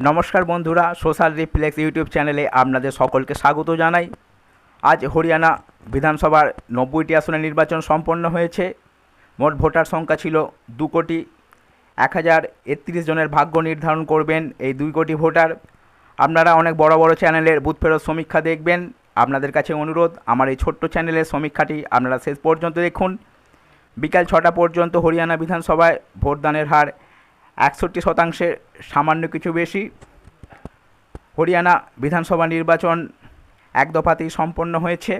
নমস্কার বন্ধুরা, social reflex YouTube চ্যানেলে আপনাদের সকলকে স্বাগত জানাই। আজ হরিয়ানা বিধানসভার নব্বইটি আসনে নির্বাচন সম্পন্ন হয়েছে। মোট ভোটার সংখ্যা ছিল দু কোটি এক হাজার একত্রিশ জনের ভাগ্য নির্ধারণ করবেন এই দুই কোটি ভোটার। আপনারা অনেক বড় বড় চ্যানেলের বুথ ফেরত সমীক্ষা দেখবেন। আপনাদের কাছে অনুরোধ, আমার এই ছোট্ট চ্যানেলের সমীক্ষাটি আপনারা শেষ পর্যন্ত দেখুন। বিকাল ছটা পর্যন্ত হরিয়ানা বিধানসভায় ভোটদানের হার একষট্টি শতাংশে সামান্য কিছু বেশি। হরিয়ানা বিধানসভা নির্বাচন এক দফাতেই সম্পন্ন হয়েছে।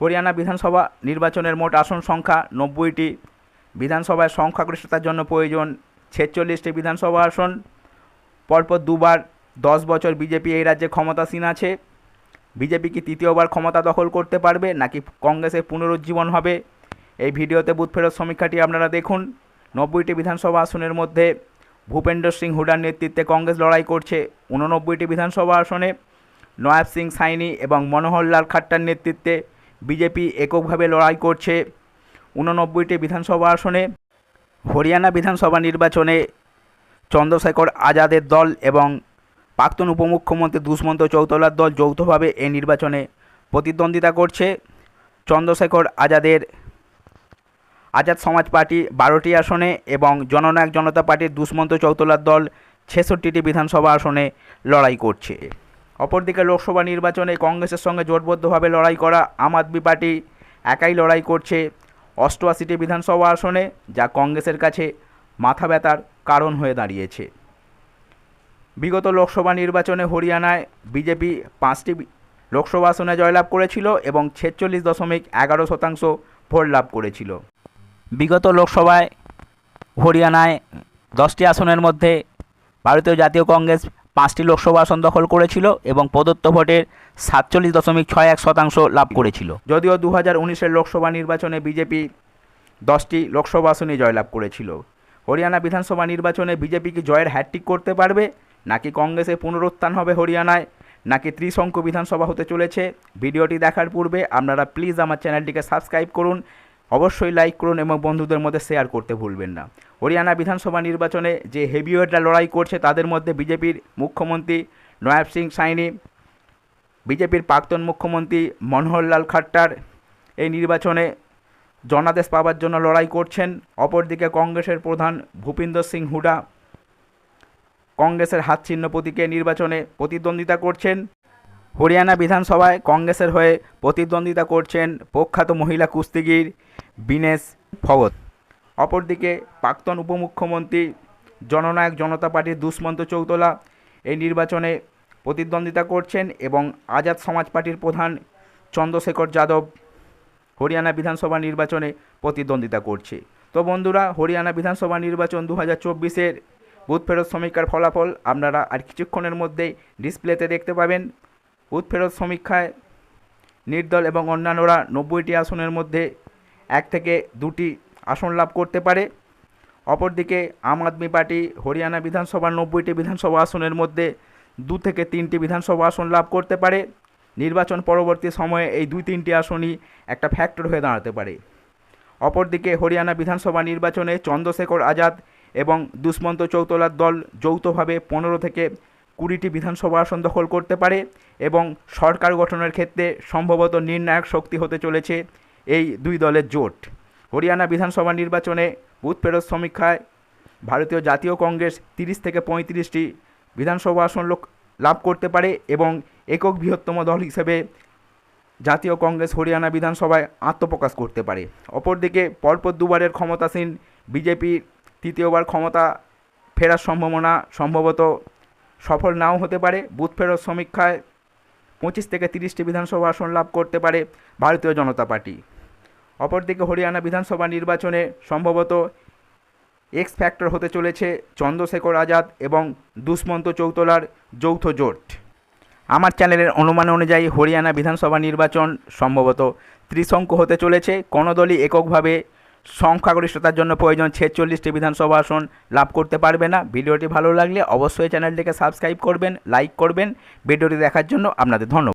হরিয়ানা বিধানসভা নির্বাচনের মোট আসন সংখ্যা নব্বইটি। বিধানসভায় সংখ্যাগরিষ্ঠতার জন্য প্রয়োজন ছেচল্লিশটি বিধানসভা আসন। পরপর দুবার দশ বছর বিজেপি এই রাজ্যে ক্ষমতাসীন আছে। বিজেপি কি তৃতীয়বার ক্ষমতা দখল করতে পারবে নাকি কংগ্রেসের পুনরুজ্জীবন হবে? এই ভিডিওতে বুথ ফেরত সমীক্ষাটি আপনারা দেখুন। নব্বইটি বিধানসভা আসনের মধ্যে ভূপেন্দ্র সিং হুডার নেতৃত্বে কংগ্রেস লড়াই করছে উননব্বইটি বিধানসভা আসনে নয়াব সিং সাইনি এবং মনোহরলাল খাট্টার নেতৃত্বে বিজেপি এককভাবে লড়াই করছে উননব্বইটি বিধানসভা আসনে হরিয়ানা বিধানসভা নির্বাচনে চন্দ্রশেখর আজাদের দল এবং প্রাক্তন উপমুখ্যমন্ত্রী দুষ্মন্ত চৌতলার দল যৌথভাবে এই নির্বাচনে প্রতিদ্বন্দ্বিতা করছে চন্দ্রশেখর আজাদের আজাদ সমাজ পার্টি বারোটি আসনে এবং জননায়ক জনতা পার্টির দুষ্মন্ত চৌতলার দল ছেষট্টিটি বিধানসভা আসনে লড়াই করছে। অপরদিকে লোকসভা নির্বাচনে কংগ্রেসের সঙ্গে জোটবদ্ধভাবে লড়াই করা আম আদমি পার্টি একাই লড়াই করছে অষ্টআশিটি বিধানসভা আসনে, যা কংগ্রেসের কাছে মাথা ব্যথার কারণ হয়ে দাঁড়িয়েছে। বিগত লোকসভা নির্বাচনে হরিয়ানায় বিজেপি পাঁচটি লোকসভা আসনে জয়লাভ করেছিল এবং ছেচল্লিশ দশমিক এগারো শতাংশ ভোট লাভ করেছিল। বিগত লোকসভায় হরিয়ানায় দশটি আসনের মধ্যে ভারতীয় জাতীয় কংগ্রেস পাঁচটি লোকসভা আসন দখল করেছিল এবং প্রদত্ত ভোটের সাতচল্লিশ দশমিক ছয় এক শতাংশ লাভ করেছিল। যদিও দু হাজার উনিশের লোকসভা নির্বাচনে বিজেপি দশটি লোকসভা আসনে জয়লাভ করেছিল। হরিয়ানা বিধানসভা নির্বাচনে বিজেপি কি জয়ের হ্যাট্রিক করতে পারবে? নাকি কংগ্রেসের পুনরুত্থান হবে হরিয়ানায়? নাকি ত্রিশঙ্ক বিধানসভা হতে চলেছে? ভিডিওটি দেখার পূর্বে আপনারা প্লিজ আমার চ্যানেলটিকে সাবস্ক্রাইব করুন অবশ্যই লাইক করুন এবং বন্ধুদের মধ্যে শেয়ার করতে ভুলবেন না। হরিয়ানা বিধানসভা নির্বাচনে যে হেভিওয়েটরা লড়াই করছে, তাদের মধ্যে বিজেপির মুখ্যমন্ত্রী নয়াব সিং সাইনি, বিজেপির প্রাক্তন মুখ্যমন্ত্রী মনোহরলাল খাট্টার এই নির্বাচনে জনাদেশ পাওয়ার জন্য লড়াই করছেন। অপরদিকে কংগ্রেসের প্রধান ভূপিন্দর সিং হুডা কংগ্রেসের হাত চিহ্ন প্রতীকে নির্বাচনে প্রতিদ্বন্দ্বিতা করছেন। হরিয়ানা বিধানসভায় কংগ্রেসের হয়ে প্রতিদ্বন্দ্বিতা করছেন প্রখ্যাত মহিলা কুস্তিগির বিনেশ ফগত অপরদিকে প্রাক্তন উপমুখ্যমন্ত্রী, জননায়ক জনতা পার্টির দুষ্মন্ত চৌতলা এই নির্বাচনে প্রতিদ্বন্দ্বিতা করছেন এবং আজাদ সমাজ পার্টির প্রধান চন্দ্রশেখর যাদব হরিয়ানা বিধানসভা নির্বাচনে প্রতিদ্বন্দ্বিতা করছে। তো বন্ধুরা, হরিয়ানা বিধানসভা নির্বাচন দু হাজার চব্বিশের বুথ ফেরত সমীক্ষার ফলাফল আপনারা আর কিছুক্ষণের মধ্যেই ডিসপ্লেতে দেখতে পাবেন। বুথ ফেরত সমীক্ষায় নির্দল এবং অন্যান্যরা নব্বইটি আসনের মধ্যে এক থেকে দুটি আসন লাভ করতে পারে। অপরদিকে আম আদমি পার্টি হরিয়ানা বিধানসভার নব্বইটি বিধানসভা আসনের মধ্যে দু থেকে তিনটি বিধানসভা আসন লাভ করতে পারে। নির্বাচন পরবর্তী সময়ে এই দুই তিনটি আসনই একটা ফ্যাক্টর হয়ে দাঁড়াতে পারে। অপরদিকে হরিয়ানা বিধানসভা নির্বাচনে চন্দ্রশেখর আজাদ এবং দুষ্মন্ত চৌতলার দল যৌথভাবে পনেরো থেকে কুড়িটি বিধানসভা আসন দখল করতে পারে এবং সরকার গঠনের ক্ষেত্রে সম্ভবত নির্ণায়ক শক্তি হতে চলেছে এই দুই দলের জোট। হরিয়ানা বিধানসভা নির্বাচনে বুথ ফেরত সমীক্ষায় ভারতীয় জাতীয় কংগ্রেস তিরিশ থেকে পঁয়ত্রিশটি বিধানসভা আসন লাভ করতে পারে এবং একক বৃহত্তম দল হিসেবে জাতীয় কংগ্রেস হরিয়ানা বিধানসভায় আত্মপ্রকাশ করতে পারে। অপরদিকে পরপর দুবারের ক্ষমতাসীন বিজেপি তৃতীয়বার ক্ষমতা ফেরার সম্ভাবনা সম্ভবত সফল নাও হতে পারে, বুথ ফেরত সমীক্ষায় পঁচিশ থেকে তিরিশটি বিধানসভা আসন লাভ করতে পারে ভারতীয় জনতা পার্টি। অপরদিকে হরিয়ানা বিধানসভা নির্বাচনে সম্ভবত এক্স ফ্যাক্টর হতে চলেছে চন্দ্রশেখর আজাদ এবং দুষ্মন্ত চৌতলার যৌথ জোট। আমার চ্যানেলের অনুমান অনুযায়ী হরিয়ানা বিধানসভা নির্বাচন সম্ভবত ত্রিশঙ্ক হতে চলেছে কোনো দলই এককভাবে সংখ্যাগরিষ্ঠতার জন্য প্রয়োজন ছেচল্লিশটি বিধানসভা আসন লাভ করতে পারবে না। ভিডিওটি ভালো লাগলে অবশ্যই চ্যানেলটিকে সাবস্ক্রাইব করবেন, লাইক করবেন। ভিডিওটি দেখার জন্য আপনাদের ধন্যবাদ।